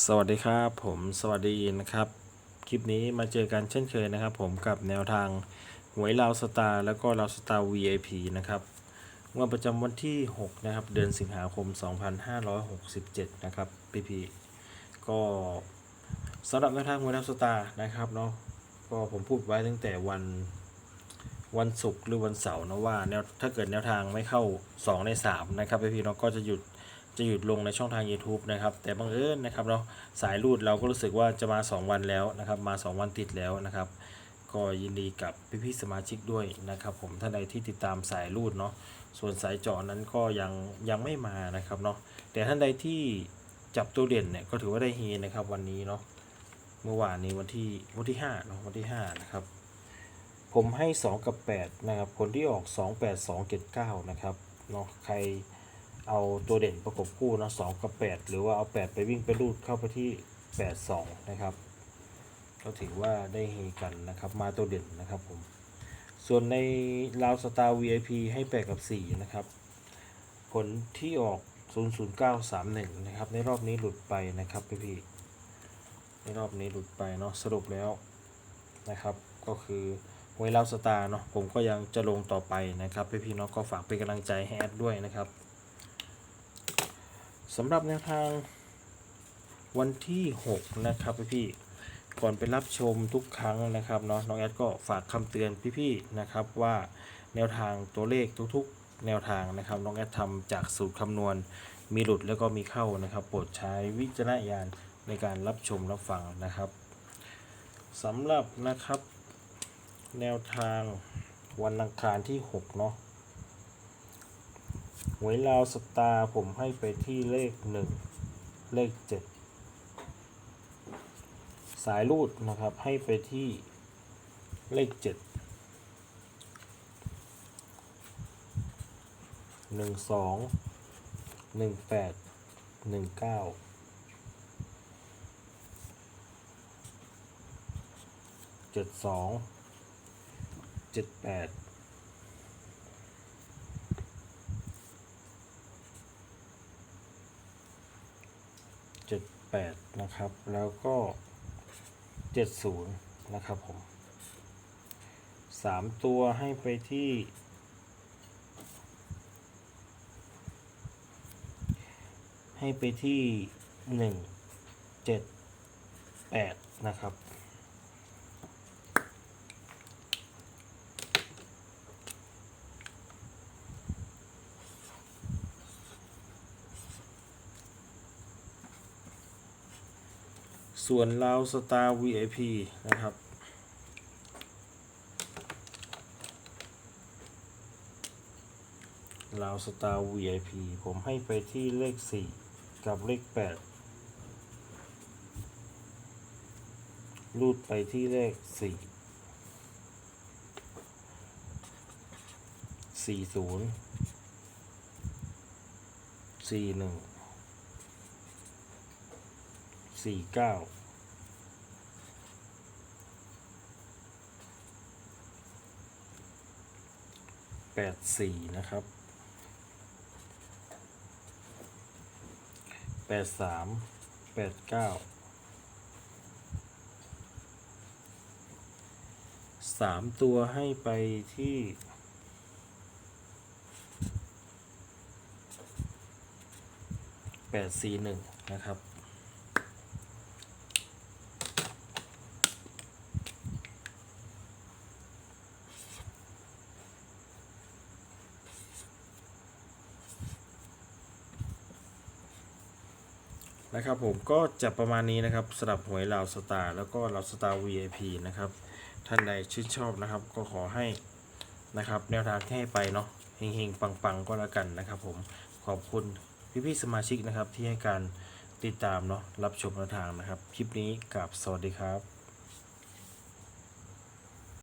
สวัสดีครับผมสวัสดีนะครับ คลิปนี้มาเจอกันเช่นเคยนะครับผมกับแนวทางหวยลาวสตาร์แล้วก็ลาวสตาร์ VIP นะครับงวดประจำวันที่ 6 นะครับ เดือนสิงหาคม 2567 นะครับพี่พีก็สำหรับแนวทางหวยลาวสตาร์นะครับเนาะก็ผมพูดไว้ตั้งแต่วันวันศุกร์หรือวันเสาร์นะว่าแนวถ้าเกิดแนวทางไม่เข้า 2 ใน 3 นะครับพี่พีเนาะก็จะหยุด จะหยุดลงในช่องทาง YouTube นะครับ แต่บังเอิญนะครับเนาะสายรูดเราก็รู้สึกว่าจะมา 2 วันแล้วนะครับ มา 2 วันติดแล้วนะครับ ก็ยินดีกับพี่ๆสมาชิกด้วยนะครับผมท่านใดที่ติดตามสายรูดเนาะส่วนสายจาะนั้นก็ยังยังไม่มานะครับเนาะแต่ท่านใดที่จับตัวเด่นเนี่ยก็ถือว่าได้เฮนะครับวันนี้เนาะเมื่อวานนี้วันที่วันที่5เนาะวันที่5นะครับผมให้ 2 กับ 8 นะครับ ผลที่ออก 2 8 2 7 9 นะครับเนาะใคร เอาตัวเด่นประกบคู่นะสองกับแปดหรือว่าเอาแปดไปวิ่งไปรูดเข้าไปที่แปดสองนะครับ ก็ถือว่าได้เฮกันนะครับ มาตัวเด่นนะครับผม ส่วนในลาวสตาร์ VIP ให้แปดกับสี่นะครับ ผลที่ออก 00931 นะครับ ในรอบนี้หลุดไปนะครับพี่พี่ในรอบนี้หลุดไปเนาะสรุปแล้วนะครับ ก็คือหวยลาวสตาร์เนาะผมก็ยังจะลงต่อไปนะครับพี่พี่เนาะก็ฝากเป็นกำลังใจให้แอดด้วยนะครับ สำหรับแนวทางวันที่ 6 นะครับพี่ๆก่อนไปรับชมทุกครั้งนะครับเนาะน้องแอดก็ฝากคำเตือนพี่ๆนะครับว่าแนวทางตัวเลขทุกๆ แนวทางนะครับน้องแอดทำจากสูตรคำนวณมีหลุดแล้วก็มีเข้านะครับโปรดใช้วิจารณญาณในการรับชมรับฟังนะครับสำหรับนะครับแนวทางวันอังคารที่ 6 เนาะ หวยลาวสตาร์ผมให้ไปที่เลขหนึ่งเลขเจ็ดสายรูดนะครับ ให้ไปที่เลขเจ็ดหนึ่งสองหนึ่งแปดหนึ่งเก้าเจ็ดสองเจ็ดแปด เจ็ดแปดนะครับ แล้วก็เจ็ดศูนย์นะครับผมสามตัวให้ไปที่ ให้ไปที่หนึ่งเจ็ดแปดนะครับ ส่วนลาวสตาร์ VIP นะครับ ลาวสตาร์ VIP ผมให้ไปที่เลข 4 กับเลข 8 รูดไปที่เลข 4 40 41 สี่เก้าแปดสี่นะครับแปดสามแปดเก้าสามตัวให้ไปที่แปดสี่หนึ่งนะครับ นะครับผมก็จะประมาณนี้นะครับสำหรับหวยลาวสตาร์แล้วก็ลาวสตาร์ VIP นะครับ ท่านใดชื่นชอบนะครับ ก็ขอให้นะครับ แนวทางที่ให้ไปเนาะเฮงๆ ปังๆ ก็แล้วกันนะครับ ผมขอบคุณพี่ๆสมาชิกนะครับที่ให้การติดตามเนาะรับชมแนวทางนะครับ คลิปนี้กับสวัสดีครับ